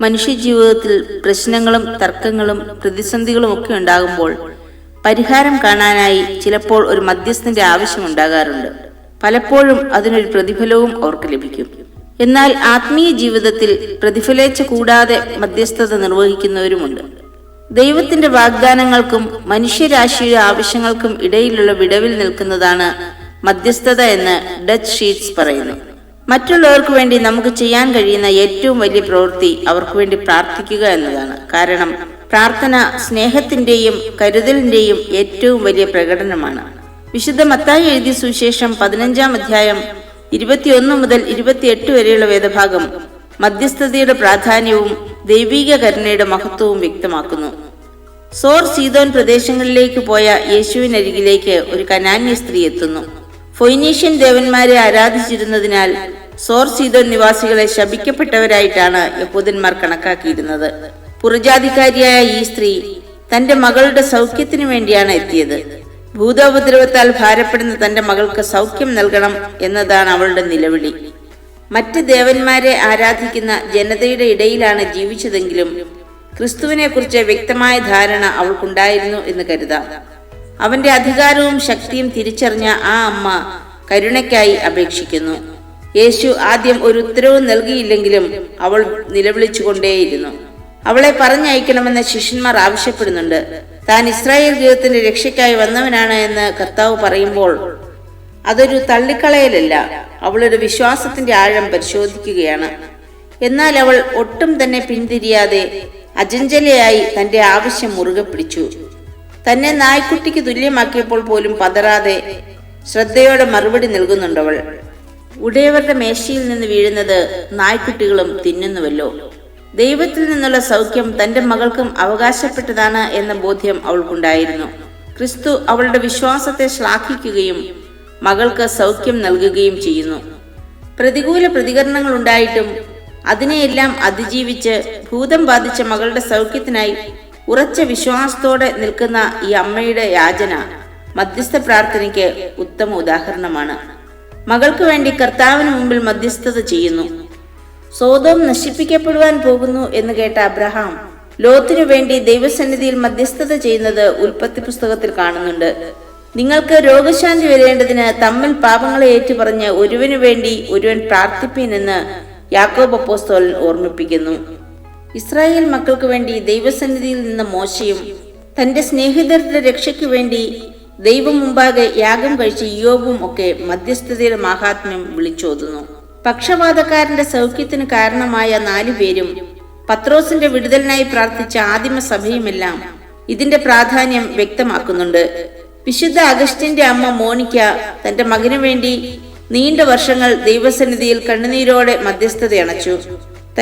മനുഷ്യജീവിതത്തിൽ പ്രശ്നങ്ങളും തർക്കങ്ങളും പ്രതിസന്ധികളും ഒക്കെ ഉണ്ടാകുമ്പോൾ പരിഹാരം കാണാനായി ചിലപ്പോൾ ഒരു മധ്യസ്ഥന്റെ ആവശ്യമുണ്ടാകാറുണ്ട് പലപ്പോഴും അതിനൊരു പ്രതിഫലവും അവർക്ക് ലഭിക്കും. എന്നാൽ ആത്മീയ ജീവിതത്തിൽ പ്രതിഫലേച്ച കൂടാതെ മധ്യസ്ഥത നിർവഹിക്കുന്നവരുമുണ്ട്. ദൈവത്തിന്റെ വാഗ്ദാനങ്ങൾക്കും മനുഷ്യരാശിയുടെ ആവശ്യങ്ങൾക്കും ഇടയിലുള്ള വിടവിൽ നിൽക്കുന്നതാണ് മധ്യസ്ഥത എന്ന് ഡച്ച് ഷീറ്റ്സ് പറയുന്നു. മറ്റുള്ളവർക്ക് വേണ്ടി നമുക്ക് ചെയ്യാൻ കഴിയുന്ന ഏറ്റവും വലിയ പ്രവൃത്തി അവർക്ക് വേണ്ടി പ്രാർത്ഥിക്കുക എന്നതാണ്. കാരണം പ്രാർത്ഥന സ്നേഹത്തിന്റെയും കരുതലിന്റെയും ഏറ്റവും വലിയ പ്രകടനമാണ്. വിശുദ്ധ മത്തായി എഴുതിയ സുവിശേഷം പതിനഞ്ചാം അധ്യായം ഇരുപത്തിയൊന്ന് മുതൽ ഇരുപത്തിയെട്ട് വരെയുള്ള വേദഭാഗം മധ്യസ്ഥതയുടെ പ്രാധാന്യവും ദൈവിക കരുണയുടെ മഹത്വവും വ്യക്തമാക്കുന്നു. സോർ സീതോൻ പ്രദേശങ്ങളിലേക്ക് പോയ യേശുവിനരികിലേക്ക് ഒരു കനാന്യ സ്ത്രീ എത്തുന്നു. ഫൊയ്നീഷ്യൻ ദേവന്മാരെ ആരാധിച്ചിരുന്നതിനാൽ സോർ സീതോൻ നിവാസികളെ ശപിക്കപ്പെട്ടവരായിട്ടാണ് യഹൂദന്മാർ കണക്കാക്കിയിരുന്നത്. പുറജാതിക്കാരിയായ ഈ സ്ത്രീ തന്റെ മകളുടെ സൗഖ്യത്തിനു വേണ്ടിയാണ് എത്തിയത്. ഭൂതോപദ്രവത്താൽ ഭാരപ്പെടുന്ന തന്റെ മകൾക്ക് സൗഖ്യം നൽകണം എന്നതാണ് അവളുടെ നിലവിളി. മറ്റ് ദേവന്മാരെ ആരാധിക്കുന്ന ജനതയുടെ ഇടയിലാണ് ജീവിച്ചതെങ്കിലും ക്രിസ്തുവിനെ കുറിച്ച് വ്യക്തമായ ധാരണ അവൾക്കുണ്ടായിരുന്നു എന്ന് കരുതാം. അവന്റെ അധികാരവും ശക്തിയും തിരിച്ചറിഞ്ഞ ആ അമ്മ കരുണയ്ക്കായി അപേക്ഷിക്കുന്നു. യേശു ആദ്യം ഒരു ഉത്തരവും നൽകിയില്ലെങ്കിലും അവൾ നിലവിളിച്ചുകൊണ്ടേയിരുന്നു. അവളെ പറഞ്ഞയക്കണമെന്ന് ശിഷ്യന്മാർ ആവശ്യപ്പെടുന്നുണ്ട്. താൻ ഇസ്രായേൽ ജീവിതത്തിന്റെ രക്ഷയ്ക്കായി വന്നവനാണ് എന്ന് കർത്താവ് പറയുമ്പോൾ അതൊരു തള്ളിക്കളയലല്ല അവളൊരു വിശ്വാസത്തിന്റെ ആഴം പരിശോധിക്കുകയാണ്. എന്നാൽ അവൾ ഒട്ടും തന്നെ പിന്തിരിയാതെ അജഞ്ചലയായി തന്റെ ആവശ്യം മുറുകെ പിടിച്ചു തന്നെ നായ്ക്കുട്ടിക്ക് തുല്യമാക്കിയപ്പോൾ പോലും പതറാതെ ശ്രദ്ധയോടെ മറുപടി നൽകുന്നുണ്ടവൾ. ഉടയവരുടെ മേശയിൽ നിന്ന് വീഴുന്നത് നായ്ക്കുട്ടികളും തിന്നുന്നുവല്ലോ. ദൈവത്തിൽ നിന്നുള്ള സൗഖ്യം തന്റെ മകൾക്കും അവകാശപ്പെട്ടതാണ് എന്ന ബോധ്യം അവൾക്കുണ്ടായിരുന്നു. ക്രിസ്തു അവളുടെ വിശ്വാസത്തെ ശ്ലാഘിക്കുകയും മകൾക്ക് സൗഖ്യം നൽകുകയും ചെയ്യുന്നു. പ്രതികൂല പ്രതികരണങ്ങൾ ഉണ്ടായിട്ടും അതിനെയെല്ലാം അതിജീവിച്ച് ഭൂതം ബാധിച്ച മകളുടെ സൗഖ്യത്തിനായി ഉറച്ച വിശ്വാസത്തോടെ നിൽക്കുന്ന ഈ അമ്മയുടെ യാചന മധ്യസ്ഥ പ്രാർത്ഥനയ്ക്ക് ഉത്തമ ഉദാഹരണമാണ്. മകൾക്ക് വേണ്ടി കർത്താവിന് മുമ്പിൽ മധ്യസ്ഥത ചെയ്യുന്നു. സോതോം നശിപ്പിക്കപ്പെടുവാൻ പോകുന്നു എന്ന് കേട്ട അബ്രഹാം ലോത്തിനു വേണ്ടി ദൈവസന്നിധിയിൽ മധ്യസ്ഥത ചെയ്യുന്നത് ഉൽപ്പത്തി പുസ്തകത്തിൽ കാണുന്നുണ്ട്. നിങ്ങൾക്ക് രോഗശാന്തി വരേണ്ടതിന് തമ്മിൽ പാപങ്ങളെ ഏറ്റുപറഞ്ഞ് ഒരുവനു വേണ്ടി ഒരുവൻ പ്രാർത്ഥിപ്പീൻ എന്ന് യാക്കോബ് അപ്പോസ്തോലൻ ഓർമ്മിപ്പിക്കുന്നു. ഇസ്രായേൽ മക്കൾക്ക് വേണ്ടി ദൈവസന്നിധിയിൽ നിന്ന് മോശയും തന്റെ സ്നേഹിതരുടെ രക്ഷയ്ക്ക് വേണ്ടി ദൈവം മുമ്പാകെ യാഗം കഴിച്ച യോബും ഒക്കെ മധ്യസ്ഥതയുടെ മഹാത്മ്യം വിളിച്ചോതുന്നു. പക്ഷപാതക്കാരന്റെ സൗഖ്യത്തിന് കാരണമായ നാലു പേരും പത്രോസിന്റെ വിടുതലിനായി പ്രാർത്ഥിച്ച ആദിമ സഭയുമെല്ലാം ഇതിന്റെ പ്രാധാന്യം വ്യക്തമാക്കുന്നുണ്ട്. വിശുദ്ധ അഗസ്റ്റിന്റെ അമ്മ മോണിക്ക തന്റെ മകനു വേണ്ടി നീണ്ട വർഷങ്ങൾ ദൈവസന്നിധിയിൽ കണ്ണുനീരോടെ മധ്യസ്ഥതയണച്ചു.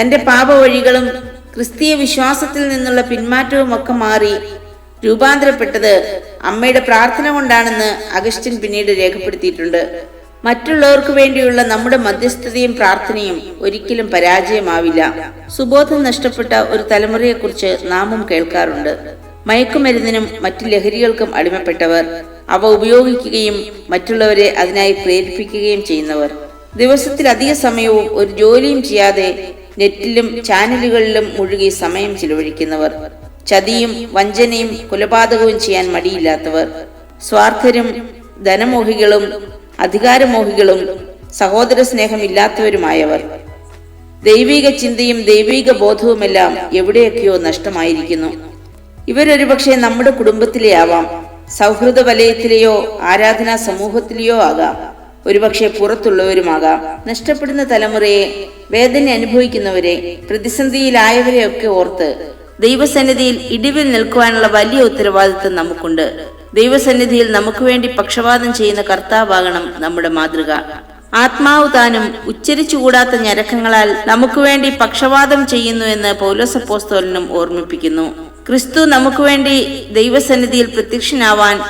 തന്റെ പാപവഴികളും ക്രിസ്തീയ വിശ്വാസത്തിൽ നിന്നുള്ള പിന്മാറ്റവും ഒക്കെ മാറി രൂപാന്തരപ്പെട്ടത് അമ്മയുടെ പ്രാർത്ഥന കൊണ്ടാണെന്ന് അഗസ്റ്റിൻ പിന്നീട് രേഖപ്പെടുത്തിയിട്ടുണ്ട്. മറ്റുള്ളവർക്ക് വേണ്ടിയുള്ള നമ്മുടെ മധ്യസ്ഥതയും പ്രാർത്ഥനയും ഒരിക്കലും പരാജയമാവില്ല. സുബോധം നഷ്ടപ്പെട്ട ഒരു തലമുറയെക്കുറിച്ച് നാമും കേൾക്കാറുണ്ട്. മയക്കുമരുന്നിനും മറ്റു ലഹരികൾക്കും അടിമപ്പെട്ടവർ. അവ ഉപയോഗിക്കുകയും മറ്റുള്ളവരെ അതിനായി പ്രേരിപ്പിക്കുകയും ചെയ്യുന്നവർ. ദിവസത്തിലധിക സമയവും ഒരു ജോലിയും ചെയ്യാതെ നെറ്റിലും ചാനലുകളിലും മുഴുകി സമയം ചിലവഴിക്കുന്നവർ ചതിയും വഞ്ചനയും കൊലപാതകവും ചെയ്യാൻ മടിയില്ലാത്തവർ സ്വാർത്ഥരും ധനമോഹികളും അധികാരമോഹികളും സഹോദര സ്നേഹമില്ലാത്തവരുമായവർ ദൈവിക ചിന്തയും ദൈവിക ബോധവുമെല്ലാം എവിടെയൊക്കെയോ നഷ്ടമായിരിക്കുന്നു. ഇവരൊരുപക്ഷെ നമ്മുടെ കുടുംബത്തിലെ ആവാം സൗഹൃദ വലയത്തിലെയോ ആരാധനാ സമൂഹത്തിലെയോ ആകാം. ഒരുപക്ഷെ പുറത്തുള്ളവരുമാകാം. നഷ്ടപ്പെടുന്ന തലമുറയെ വേദന അനുഭവിക്കുന്നവരെ പ്രതിസന്ധിയിലായവരെയൊക്കെ ഓർത്ത് ദൈവസന്നിധിയിൽ ഇടിവിൽ നിൽക്കുവാനുള്ള വലിയ ഉത്തരവാദിത്വം നമുക്കുണ്ട്. ദൈവസന്നിധിയിൽ നമുക്ക് വേണ്ടി പക്ഷപാതം ചെയ്യുന്ന കർത്താവാകണം നമ്മുടെ മാതൃക. ആത്മാവ് താനും ഉച്ചരിച്ചുകൂടാത്ത ഞരക്കങ്ങളാൽ നമുക്ക് വേണ്ടി പക്ഷപാതം ചെയ്യുന്നു എന്ന് പൗലോസപ്പോസ്തോലിനും ഓർമ്മിപ്പിക്കുന്നു. ക്രിസ്തു നമുക്ക് വേണ്ടി ദൈവസന്നിധിയിൽ പ്രത്യക്ഷനാവാൻ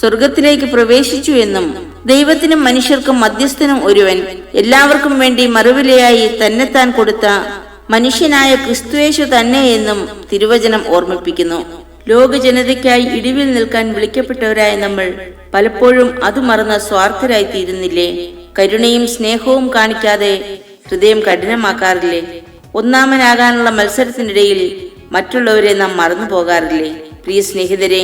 സ്വർഗത്തിലേക്ക് പ്രവേശിച്ചു എന്നും ദൈവത്തിനും മനുഷ്യർക്കും മധ്യസ്ഥനും ഒരുവൻ. എല്ലാവർക്കും വേണ്ടി മറുവിലയായി തന്നെത്താൻ കൊടുത്ത മനുഷ്യനായ ക്രിസ്തുവേശു തന്നെ എന്നും തിരുവചനം ഓർമ്മിപ്പിക്കുന്നു. ലോക ജനതയ്ക്കായി ഇടിവിൽ നിൽക്കാൻ വിളിക്കപ്പെട്ടവരായ നമ്മൾ പലപ്പോഴും അത് മറന്ന് സ്വാർത്ഥരായി തീരുന്നില്ലേ? കരുണയും സ്നേഹവും കാണിക്കാതെ ഹൃദയം കഠിനമാക്കാറില്ലേ? ഒന്നാമനാകാനുള്ള മത്സരത്തിനിടയിൽ മറ്റുള്ളവരെ നാം മറന്നു പോകാറില്ലേ പ്രിയ സ്നേഹിതരെ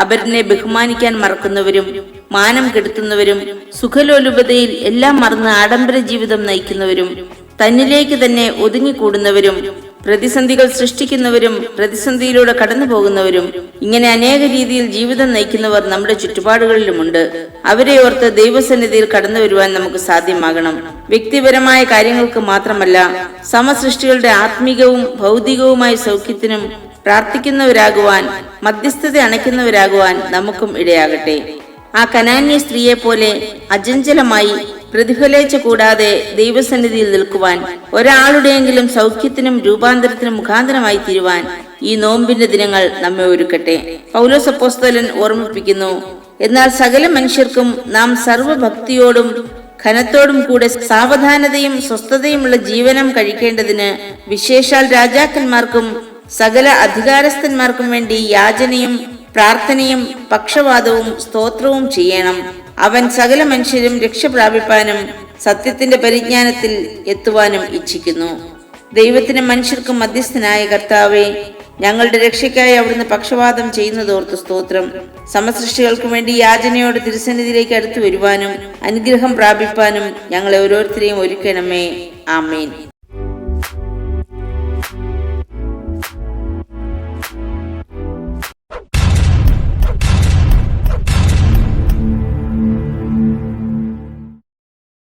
അപരനെ ബഹുമാനിക്കാൻ മറക്കുന്നവരും മാനം കെടുത്തുന്നവരും സുഖലോലുപതയിൽ എല്ലാം മറന്ന് ആഡംബര ജീവിതം നയിക്കുന്നവരും തന്നിലേക്ക് തന്നെ ഒതുങ്ങിക്കൂടുന്നവരും പ്രതിസന്ധികൾ സൃഷ്ടിക്കുന്നവരും പ്രതിസന്ധിയിലൂടെ കടന്നു പോകുന്നവരും ഇങ്ങനെ അനേക രീതിയിൽ ജീവിതം നയിക്കുന്നവർ നമ്മുടെ ചുറ്റുപാടുകളിലുമുണ്ട്. അവരെ ഓർത്ത് ദൈവസന്നിധിയിൽ കടന്നു വരുവാൻ നമുക്ക് സാധ്യമാകണം. വ്യക്തിപരമായ കാര്യങ്ങൾക്ക് മാത്രമല്ല സമസൃഷ്ടികളുടെ ആത്മീകവും ഭൗതികവുമായ സൗഖ്യത്തിനും പ്രാർത്ഥിക്കുന്നവരാകുവാൻ മധ്യസ്ഥത അണയ്ക്കുന്നവരാകുവാൻ നമുക്കും ഇടയാകട്ടെ. ആ കനാന്യ സ്ത്രീയെ പോലെ അജഞ്ചലമായി പ്രതിഫലേച്ച കൂടാതെ ദൈവസന്നിധിയിൽ നിൽക്കുവാൻ ഒരാളുടെയെങ്കിലും സൗഖ്യത്തിനും രൂപാന്തരത്തിനും മുഖാന്തരമായി തീരുവാൻ ഈ നോമ്പിന്റെ ദിനങ്ങൾ നമ്മെ ഒരുക്കട്ടെ. പൗലോസ് അപ്പോസ്തലൻ ഓർമ്മിപ്പിക്കുന്നു എന്നാൽ സകല മനുഷ്യർക്കും നാം സർവഭക്തിയോടും ഘനത്തോടും കൂടെ സാവധാനതയും സ്വസ്ഥതയുമുള്ള ജീവനം കഴിക്കേണ്ടതിന് വിശേഷാൽ രാജാക്കന്മാർക്കും സകല അധികാരസ്ഥന്മാർക്കും വേണ്ടി യാചനയും പ്രാർത്ഥനയും പക്ഷവാദവും സ്തോത്രവും ചെയ്യണം. അവൻ സകല മനുഷ്യരും രക്ഷ പ്രാപിപ്പാനും സത്യത്തിന്റെ പരിജ്ഞാനത്തിൽ എത്തുവാനും ഇച്ഛിക്കുന്നു. ദൈവത്തിന് മനുഷ്യർക്കും മധ്യസ്ഥനായ കർത്താവെ ഞങ്ങളുടെ രക്ഷയ്ക്കായി അവിടുന്ന് പക്ഷപാതം ചെയ്യുന്നതോർത്ത് സ്തോത്രം. സമസൃഷ്ടികൾക്ക് വേണ്ടി യാചനയോട് തിരുസന്നിധിയിലേക്ക് അടുത്തു വരുവാനും അനുഗ്രഹം പ്രാപിപ്പാനും ഞങ്ങളെ ഓരോരുത്തരെയും ഒരുക്കണമേ. ആമേൻ.